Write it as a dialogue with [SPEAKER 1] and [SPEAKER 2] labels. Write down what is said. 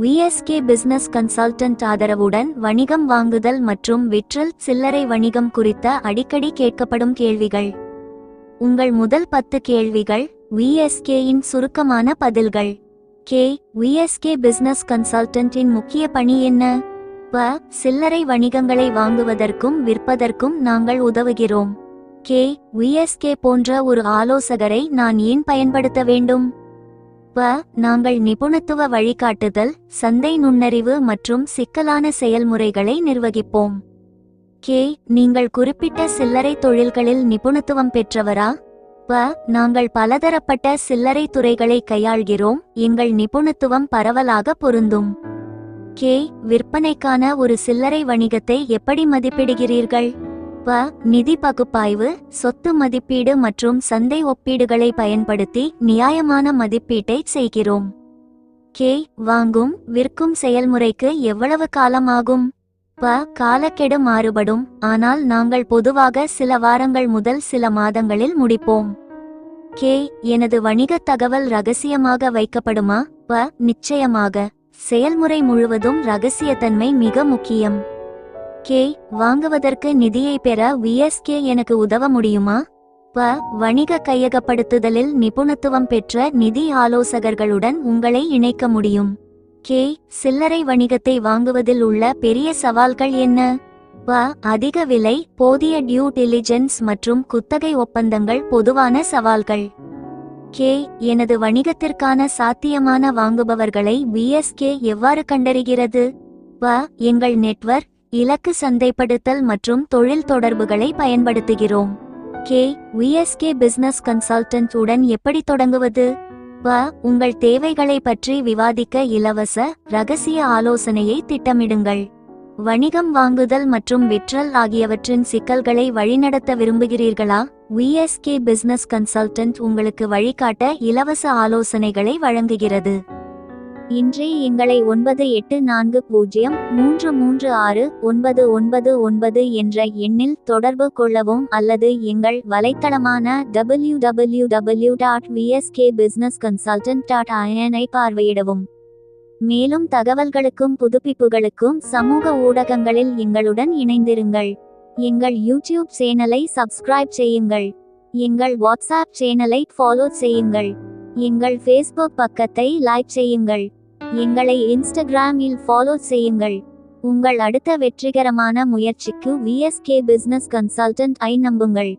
[SPEAKER 1] VSK business consultant ஆதரவுடன் வணிகம் வாங்குதல் மற்றும் விற்றல் சில்லறை வணிகம் குறித்த அடிக்கடி கேட்கப்படும் கேள்விகள். உங்கள் முதல் பத்து கேள்விகள் விஎஸ்கேயின் சுருக்கமான பதில்கள். கே விஎஸ்கே பிசினஸ் கன்சல்டன்டின் முக்கிய பணி என்ன? ப சில்லறை வணிகங்களை வாங்குவதற்கும் விற்பதற்கும் நாங்கள் உதவுகிறோம். கே விஎஸ்கே போன்ற ஒரு ஆலோசகரை நான் ஏன் பயன்படுத்த வேண்டும்? ப நாங்கள் நிபுணத்துவ வழிகாட்டுதல் சந்தை நுண்ணறிவு மற்றும் சிக்கலான செயல்முறைகளை நிர்வகிப்போம். கே நீங்கள் குறிப்பிட்ட சில்லறை தொழில்களில் நிபுணத்துவம் பெற்றவரா? ப நாங்கள் பலதரப்பட்ட சில்லறை துறைகளை கையாள்கிறோம் எங்கள் நிபுணத்துவம் பரவலாக பொருந்தும். கே விற்பனைக்கான ஒரு சில்லறை வணிகத்தை எப்படி மதிப்பிடுகிறீர்கள்? ப நிதி பகுப்பாய்வு சொத்து மதிப்பீடு மற்றும் சந்தை ஒப்பீடுகளை பயன்படுத்தி நியாயமான மதிப்பீட்டை செய்கிறோம். கே வாங்கும் விற்கும் செயல்முறைக்கு எவ்வளவு காலமாகும்? ப காலக்கெடு மாறுபடும் ஆனால் நாங்கள் பொதுவாக சில வாரங்கள் முதல் சில மாதங்களில் முடிப்போம். கே எனது வணிகத் தகவல் ரகசியமாக வைக்கப்படுமா? ப நிச்சயமாக. செயல்முறை முழுவதும் ரகசியத்தன்மை மிக முக்கியம். கே வாங்குவதற்கு நிதியை பெற விஎஸ்கே எனக்கு உதவ முடியுமா? ப வணிக கையகப்படுத்துதலில் நிபுணத்துவம் பெற்ற நிதி ஆலோசகர்களுடன் உங்களை இணைக்க முடியும். கே சில்லறை வணிகத்தை வாங்குவதில் உள்ள பெரிய சவால்கள் என்ன? ப அதிக விலை போதிய டியூ டெலிஜென்ஸ் மற்றும் குத்தகை ஒப்பந்தங்கள் பொதுவான சவால்கள். கே எனது வணிகத்திற்கான சாத்தியமான வாங்குபவர்களை விஎஸ்கே எவ்வாறு கண்டறிகிறது? ப எங்கள் நெட்வொர்க் இலக்கு சந்தைப்படுத்தல் மற்றும் தொழில் தொடர்புகளை பயன்படுத்துகிறோம். கே விஎஸ்கே பிசினஸ் கன்சல்டன்ட் உடன் எப்படி தொடங்குவது? ப உங்கள் தேவைகளை பற்றி விவாதிக்க இலவச ரகசிய ஆலோசனையை திட்டமிடுங்கள். வணிகம் வாங்குதல் மற்றும் விற்றல் ஆகியவற்றின் சிக்கல்களை வழிநடத்த விரும்புகிறீர்களா? விஎஸ்கே பிசினஸ் கன்சல்டன்ட் உங்களுக்கு வழிகாட்ட இலவச ஆலோசனைகளை வழங்குகிறது. இன்றே எங்களை ஒன்பது எட்டு நான்கு பூஜ்ஜியம் மூன்று மூன்று ஆறு ஒன்பது ஒன்பது ஒன்பது என்ற எண்ணில் தொடர்பு கொள்ளவும் அல்லது எங்கள் வலைத்தளமான W W W dot VSK business consultant dot ஐஎனை பார்வையிடவும். மேலும் தகவல்களுக்கும் புதுப்பிப்புகளுக்கும் சமூக ஊடகங்களில் எங்களுடன் இணைந்திருங்கள். எங்கள் யூடியூப் சேனலை சப்ஸ்கிரைப் செய்யுங்கள். எங்கள் வாட்ஸ்அப் சேனலை ஃபாலோ செய்யுங்கள். எங்கள் ஃபேஸ்புக் பக்கத்தை லைக் செய்யுங்கள். எங்களை இன்ஸ்டாகிராமில் ஃபாலோ செய்யுங்கள். உங்கள் அடுத்த வெற்றிகரமான முயற்சிக்கு விஎஸ்கே பிசினஸ் கன்சல்டன்ட் ஐ நம்புங்கள்.